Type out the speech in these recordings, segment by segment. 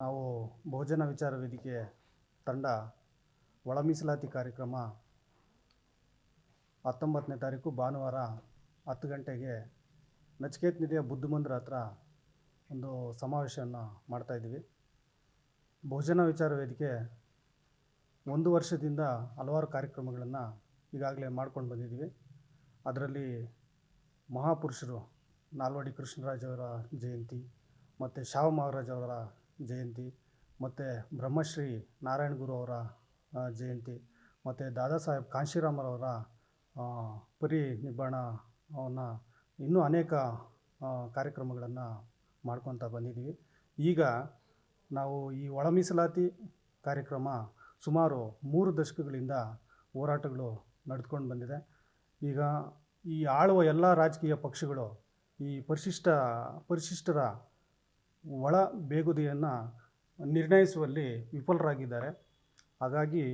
ನಾವು ಬಹುಜನ ವಿಚಾರ ವೇದಿಕೆ ತಂಡ ಒಳ ಮೀಸಲಾತಿ ಕಾರ್ಯಕ್ರಮ ಹತ್ತೊಂಬತ್ತನೇ ತಾರೀಕು ಭಾನುವಾರ ಹತ್ತು ಗಂಟೆಗೆ ನಚಿಕೇತ್ ನಿಧಿಯ ಬುದ್ಧ ಮಂದಿರ ಹತ್ರ ಒಂದು ಸಮಾವೇಶವನ್ನು ಮಾಡ್ತಾಯಿದ್ದೀವಿ ಬಹುಜನ ವಿಚಾರ ವೇದಿಕೆ ಒಂದು ವರ್ಷದಿಂದ ಹಲವಾರು ಕಾರ್ಯಕ್ರಮಗಳನ್ನು ಈಗಾಗಲೇ ಮಾಡ್ಕೊಂಡು ಬಂದಿದ್ದೀವಿ. ಅದರಲ್ಲಿ ಮಹಾಪುರುಷರು ನಾಲ್ವಡಿ ಕೃಷ್ಣರಾಜ್ ಅವರ ಜಯಂತಿ, ಮತ್ತು ಶಾವ ಮಹಾರಾಜ್ ಅವರ ಜಯಂತಿ, ಮತ್ತು ಬ್ರಹ್ಮಶ್ರೀ ನಾರಾಯಣ ಗುರು ಅವರ ಜಯಂತಿ, ಮತ್ತು ದಾದಾ ಸಾಹೇಬ್ ಕಾಂಶಿರಾಮರವರ ಪರಿ ನಿಬ್ಬಾಣವನ್ನು ಇನ್ನೂ ಅನೇಕ ಕಾರ್ಯಕ್ರಮಗಳನ್ನು ಮಾಡ್ಕೊತ ಬಂದಿದ್ದೀವಿ ಈಗ ನಾವು ಈ ಒಳ ಮೀಸಲಾತಿ ಕಾರ್ಯಕ್ರಮ ಸುಮಾರು ಮೂರು ದಶಕಗಳಿಂದ ಹೋರಾಟಗಳು ನಡೆದುಕೊಂಡು ಬಂದಿದೆ. ಈಗ ಈ ಆಳುವ ಎಲ್ಲ ರಾಜಕೀಯ ಪಕ್ಷಗಳು ಈ ಪರಿಶಿಷ್ಟ, ಪರಿಶಿಷ್ಟರ ಒಳ ಬೇಗುದಿಯನ್ನು ನಿರ್ಣಯಿಸುವಲ್ಲಿ ವಿಫಲರಾಗಿದ್ದಾರೆ. ಹಾಗಾಗಿ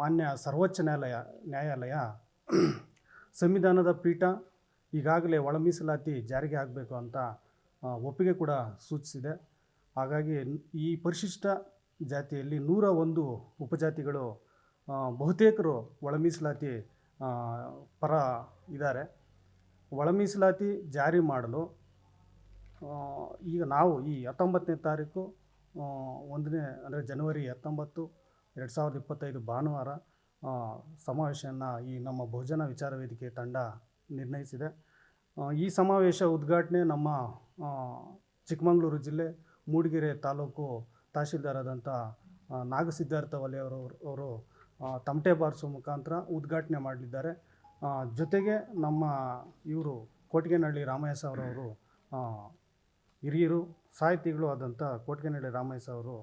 ಮಾನ್ಯ ಸರ್ವೋಚ್ಚ ನ್ಯಾಯಾಲಯ ನ್ಯಾಯಾಲಯ ಸಂವಿಧಾನದ ಪೀಠ ಈಗಾಗಲೇ ಒಳ ಮೀಸಲಾತಿ ಜಾರಿಗೆ ಆಗಬೇಕು ಅಂತ ಒಪ್ಪಿಗೆ ಕೂಡ ಸೂಚಿಸಿದೆ. ಹಾಗಾಗಿ ಈ ಪರಿಶಿಷ್ಟ ಜಾತಿಯಲ್ಲಿ ನೂರ ಒಂದು ಉಪಜಾತಿಗಳು ಬಹುತೇಕರು ಒಳ ಮೀಸಲಾತಿ ಪರ ಇದ್ದಾರೆ. ಒಳ ಮೀಸಲಾತಿ ಜಾರಿ ಮಾಡಲು ಈಗ ನಾವು ಈ ಹತ್ತೊಂಬತ್ತನೇ ತಾರೀಕು ಒಂದನೇ ಅಂದರೆ ಜನವರಿ ಹತ್ತೊಂಬತ್ತು, ಎರಡು ಸಾವಿರದ ಇಪ್ಪತ್ತೈದು ಭಾನುವಾರ ಸಮಾವೇಶವನ್ನು ಈ ನಮ್ಮ ಬಹುಜನ ವಿಚಾರ ವೇದಿಕೆ ತಂಡ ನಿರ್ಣಯಿಸಿದೆ. ಈ ಸಮಾವೇಶ ಉದ್ಘಾಟನೆ ನಮ್ಮ ಚಿಕ್ಕಮಗಳೂರು ಜಿಲ್ಲೆ ಮೂಡಿಗೆರೆ ತಾಲೂಕು ತಹಶೀಲ್ದಾರಾದಂಥ ನಾಗಸಿದ್ಧಾರ್ಥ ವಲಯವರು ಅವರು ತಮಟೆ ಬಾರಿಸುವ ಮುಖಾಂತರ ಉದ್ಘಾಟನೆ ಮಾಡಲಿದ್ದಾರೆ. ಜೊತೆಗೆ ನಮ್ಮ ಇವರು ಕೋಟಿಗೆನಹಳ್ಳಿ ರಾಮಯ್ಯ ಅವರವರು ಹಿರಿಯರು ಸಾಹಿತಿಗಳು ಆದಂಥ ಕೋಟಿಗೆನಹಳ್ಳಿ ರಾಮಯ್ಯ ಅವರು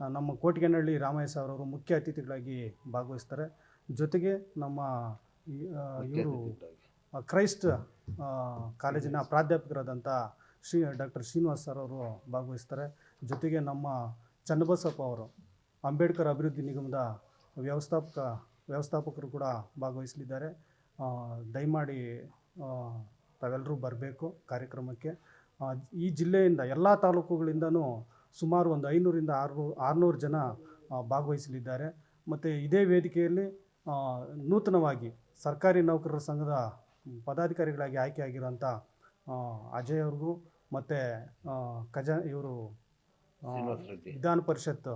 ನಮ್ಮ ಕೋಟಿಗೆನಹಳ್ಳಿ ರಾಮಯ್ಯ ಅವರವರು ಮುಖ್ಯ ಅತಿಥಿಗಳಾಗಿ ಭಾಗವಹಿಸ್ತಾರೆ. ಜೊತೆಗೆ ನಮ್ಮ ಇವರು ಕ್ರೈಸ್ಟ್ ಕಾಲೇಜಿನ ಪ್ರಾಧ್ಯಾಪಕರಾದಂಥ ಶ್ರೀ ಡಾಕ್ಟರ್ ಶ್ರೀನಿವಾಸ್ ಸರ್ ಅವರು ಭಾಗವಹಿಸ್ತಾರೆ. ಜೊತೆಗೆ ನಮ್ಮ ಚನ್ನಬಸಪ್ಪ ಅವರು ಅಂಬೇಡ್ಕರ್ ಅಭಿವೃದ್ಧಿ ನಿಗಮದ ವ್ಯವಸ್ಥಾಪಕ ವ್ಯವಸ್ಥಾಪಕರು ಕೂಡ ಭಾಗವಹಿಸಲಿದ್ದಾರೆ. ದಯಮಾಡಿ ತಾವೆಲ್ಲರೂ ಬರಬೇಕು ಕಾರ್ಯಕ್ರಮಕ್ಕೆ. ಈ ಜಿಲ್ಲೆಯಿಂದ ಎಲ್ಲ ತಾಲೂಕುಗಳಿಂದನೂ ಸುಮಾರು ಒಂದು ಐನೂರಿಂದ ಆರು ಆರುನೂರು ಜನ ಭಾಗವಹಿಸಲಿದ್ದಾರೆ. ಮತ್ತು ಇದೇ ವೇದಿಕೆಯಲ್ಲಿ ನೂತನವಾಗಿ ಸರ್ಕಾರಿ ನೌಕರರ ಸಂಘದ ಪದಾಧಿಕಾರಿಗಳಾಗಿ ಆಯ್ಕೆಯಾಗಿರೋಂಥ ಅಜಯ್ ಅವ್ರಿಗೂ ಮತ್ತು ಖಜಾ ಇವರು ವಿಧಾನ ಪರಿಷತ್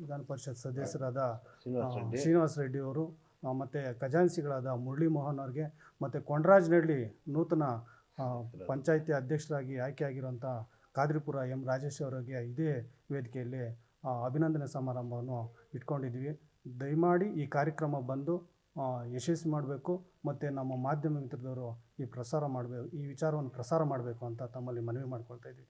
ವಿಧಾನ ಪರಿಷತ್ ಸದಸ್ಯರಾದ ಶ್ರೀನಿವಾಸ ರೆಡ್ಡಿ ಅವರು ಮತ್ತು ಖಜಾನ್ಸಿಗಳಾದ ಮುರಳಿ ಮೋಹನ್ ಅವ್ರಿಗೆ ಮತ್ತು ಕೊಂಡರಾಜನಹಳ್ಳಿ ನೂತನ ಆ, ಪಂಚಾಯಿತಿ ಅಧ್ಯಕ್ಷರಾಗಿ ಆಯ್ಕೆಯಾಗಿರುವಂಥ ಕಾದ್ರಿಪುರ ಎಂ ರಾಜೇಶ್ ಅವರಿಗೆ ಇದೇ ವೇದಿಕೆಯಲ್ಲಿ ಅಭಿನಂದನೆ ಸಮಾರಂಭವನ್ನು ಇಟ್ಕೊಂಡಿದ್ವಿ. ದಯಮಾಡಿ ಈ ಕಾರ್ಯಕ್ರಮ ಬಂದು ಯಶಸ್ವಿ ಮಾಡಬೇಕು ಮತ್ತು ನಮ್ಮ ಮಾಧ್ಯಮ ಮಿತ್ರದವರು ಈ ಪ್ರಸಾರ ಮಾಡಬೇಕು ಈ ವಿಚಾರವನ್ನು ಪ್ರಸಾರ ಮಾಡಬೇಕು ಅಂತ ತಮ್ಮಲ್ಲಿ ಮನವಿ ಮಾಡ್ಕೊಳ್ತಾ ಇದ್ದೀವಿ.